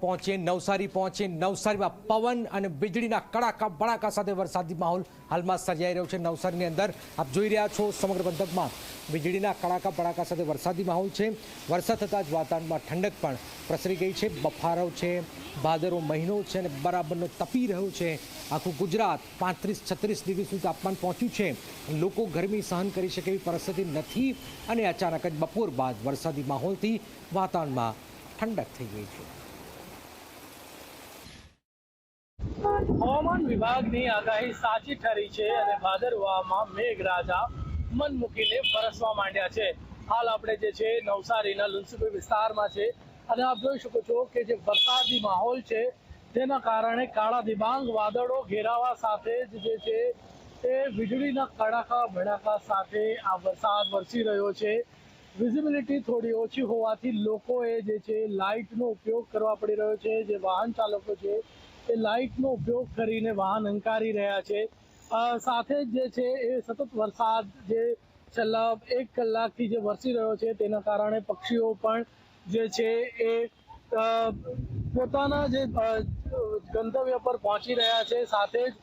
પહોંચીએ નવસારી પહોંચીએ નવસારીમાં પવન અને વીજળીના કડાકા બડાકા સાથે વરસાદી માહોલ હાલમાં સર્જાઈ રહ્યો છે. નવસારીની અંદર આપ જોઈ રહ્યા છો, સમગ્ર પંથકમાં વીજળીના કડાકા બડાકા સાથે વરસાદી માહોલ છે. વરસાદ થતાં જ વાતાવરણમાં ઠંડક પણ પ્રસરી ગઈ છે. બફારો છે ભાદરો મહિનો છે અને બરાબરનો તપી રહ્યો છે. આખું ગુજરાત પાંત્રીસ છત્રીસ ડિગ્રી સુધી તાપમાન પહોંચ્યું છે. લોકો ગરમી સહન કરી શકે એવી પરિસ્થિતિ નથી અને અચાનક જ બપોર બાદ વરસાદી માહોલથી વાતાવરણમાં ઠંડક થઈ ગઈ છે. હવામાન વિભાગની આગાહી સાચી ઠરી છે અને ભાદરવામાં મેઘરાજા મન મૂકીને વરસવા માંડ્યા છે. હાલ આપણે જે છે નવસારીના લુન્સીપુર વિસ્તારમાં છે અને આપ જોઈ શકો છો કે જે વરસાદી માહોલ છે તેના કારણે કાળા દિબાંગ, વાદળો, ઘેરાવા સાથે જ જે છે એ વીજળીના કડાકા, ભડાકા સાથે આ વરસાદ વરસી રહ્યો છે. વિઝિબિલિટી થોડી ઓછી હોવાથી લોકોએ જે છે લાઇટનો ઉપયોગ કરવા પડી રહ્યો છે. જે વાહન ચાલકો છે એ લાઇટનો ઉપયોગ કરીને વાહન હંકારી રહ્યા છે. સાથે જ જે છે એ સતત વરસાદ જે છેલ્લા એક કલાકથી જે વરસી રહ્યો છે તેના કારણે પક્ષીઓ પણ જે છે એ પોતાના જે ગંતવ્ય પર પહોંચી રહ્યા છે. સાથે જ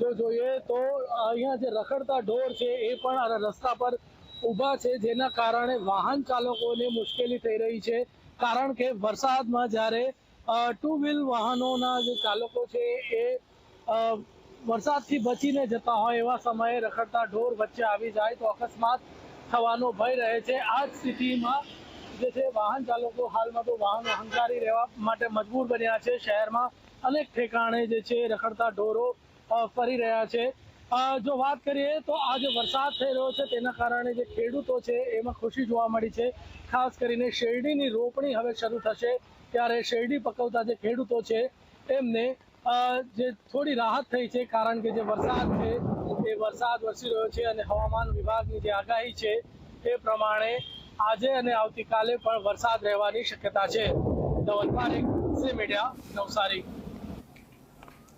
જો જોઈએ તો અહીંયા જે રખડતા ઢોર છે એ પણ રસ્તા પર ઊભા છે, જેના કારણે વાહન ચાલકોને મુશ્કેલી થઈ રહી છે. કારણ કે વરસાદમાં જ્યારે ટુ વ્હીલ વાહનોના જે ચાલકો છે એ વરસાદથી બચીને જતા હોય એવા સમયે રખડતા ઢોર વચ્ચે આવી જાય તો અકસ્માત થવાનો ભય રહે છે. આ જ સ્થિતિમાં જે છે વાહન ચાલકો હાલમાં તો વાહન હંકારી રહેવા માટે મજબૂર બન્યા છે શહેરમાં. અનેક ઠેકાણે જે છે રખડતા ઢોરો ફરી રહ્યા છે. જો વાત કરીએ તો આ જે વરસાદ થઈ રહ્યો છે, તેના કારણે જે ખેડૂતો છે, એમાં ખુશી જોવા મળી છે. ખાસ કરીને શેરડીની રોપણી હવે શરૂ થશે, ત્યારે શેરડી પકવતા જે ખેડૂતો છે, એમને જે થોડી રાહત થઈ છે, કારણ કે જે વરસાદ છે, એ વરસાદ વરસી રહ્યો છે અને હવામાન વિભાગની જે આગાહી છે, એ પ્રમાણે આજે અને આવતીકાલે પણ વરસાદ રહેવાની શક્યતા છે. ધવલ પારેખ મીડિયા, નવસારી.